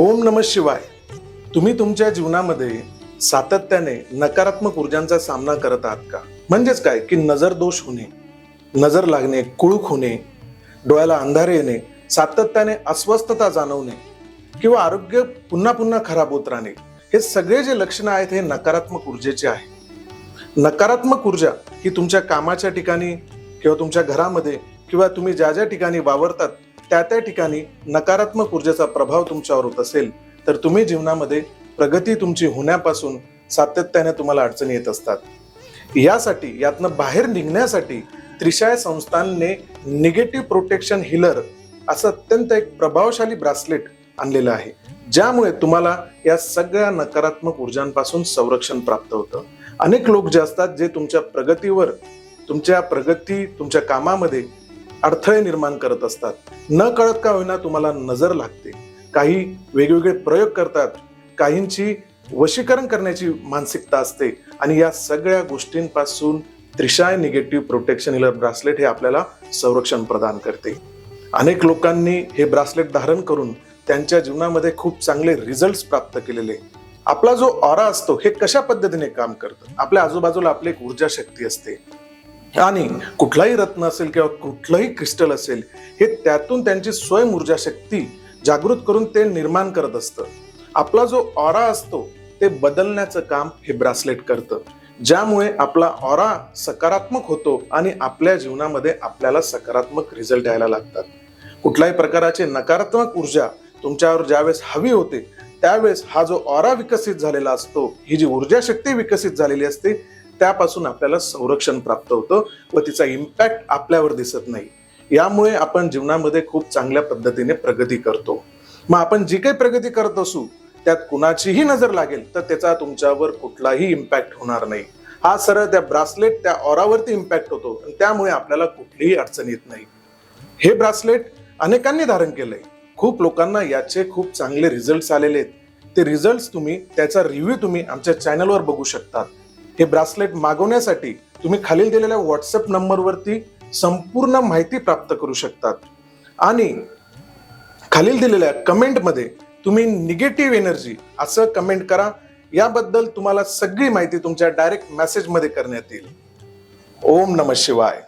ओम नम शिवाय. तुम्ही तुमच्या जीवनामध्ये सातत्याने नकारात्मक ऊर्जांचा सामना करत आहात का? म्हणजेच काय? की नजर दोष होणे नजर लागणे कुळूक होणे डोळ्याला अंधारे येणे सातत्याने अस्वस्थता जाणवणे किंवा आरोग्य पुन्हा पुन्हा खराब होत राहणे हे सगळे जे लक्षणं आहेत हे नकारात्मक ऊर्जेचे आहे. नकारात्मक ऊर्जा ही तुमच्या कामाच्या ठिकाणी किंवा तुमच्या घरामध्ये किंवा तुम्ही ज्या ज्या ठिकाणी वावरतात त्या त्या ठिकाणी नकारात्मक ऊर्जेचा प्रभाव तुमच्यावर होत असेल तर तुम्ही जीवनामध्ये प्रगती तुमची होण्यापासून सातत्याने तुम्हाला अडचणी येत असतात. यासाठी यातनं बाहेर निघण्यासाठी त्रिशाय संस्थानने निगेटिव्ह प्रोटेक्शन हिलर असं अत्यंत एक प्रभावशाली ब्रासलेट आणलेलं आहे. ज्यामुळे तुम्हाला या सगळ्या नकारात्मक ऊर्जांपासून संरक्षण प्राप्त होतं. अनेक लोक जे असतात जे तुमच्या प्रगतीवर तुमच्या प्रगती तुमच्या कामामध्ये अडथळे निर्माण करत असतात. न कळत का होईना तुम्हाला नजर लागते. काही वेगवेगळे प्रयोग करतात. काहींची वशीकरण करण्याची मानसिकता असते. आणि या सगळ्या गोष्टींपासून Trishay negative protection healer bracelet हे आपल्याला संरक्षण प्रदान करते. अनेक लोकांनी हे ब्रासलेट धारण करून त्यांच्या जीवनामध्ये खूप चांगले रिझल्ट प्राप्त केलेले. आपला जो ऑरा असतो हे कशा पद्धतीने काम करतं? आपल्या आजूबाजूला आपली एक ऊर्जा शक्ती असते. आणि कुठलाही रत्न असेल किंवा कुठलंही क्रिस्टल असेल हे त्यातून त्यांची स्वयं ऊर्जा शक्ती जागृत करून ते निर्माण करत असतं. आपला जो ऑरा असतो ते बदलण्याचं काम हे ब्रासलेट करतं. ज्यामुळे आपला ऑरा सकारात्मक होतो आणि आपल्या जीवनामध्ये आपल्याला सकारात्मक रिझल्ट यायला लागतात. कुठल्याही प्रकाराची नकारात्मक ऊर्जा तुमच्यावर ज्यावेळेस हवी होते त्यावेळेस हा जो ऑरा विकसित झालेला असतो ही जी ऊर्जा शक्ती विकसित झालेली असते त्यापासून आपल्याला संरक्षण प्राप्त होतं व तिचा इम्पॅक्ट आपल्यावर दिसत नाही. यामुळे आपण जीवनामध्ये खूप चांगल्या पद्धतीने प्रगती करतो. मग आपण जी काही प्रगती करत असू त्यात कुणाचीही नजर लागेल तर त्याचा तुमच्यावर कुठलाही इम्पॅक्ट होणार नाही. हा सरळ त्या ब्रासलेट त्या ऑरावरती इम्पॅक्ट होतो आणि त्यामुळे आपल्याला कुठलीही अडचण येत नाही. हे ब्रासलेट अनेकांनी धारण केलंय. खूप लोकांना याचे खूप चांगले रिझल्ट आलेले आहेत. ते रिझल्ट तुम्ही त्याचा रिव्ह्यू तुम्ही आमच्या चॅनलवर बघू शकतात. हे ब्रासलेट मागवण्यासाठी तुम्ही खालील दिलेल्या व्हॉट्सअप नंबरवरती संपूर्ण माहिती प्राप्त करू शकतात. आणि खालील दिलेल्या कमेंटमध्ये तुम्ही निगेटिव्ह एनर्जी असं कमेंट करा. याबद्दल तुम्हाला सगळी माहिती तुमच्या डायरेक्ट मेसेजमध्ये करण्यात येईल. ओम नम शिवाय.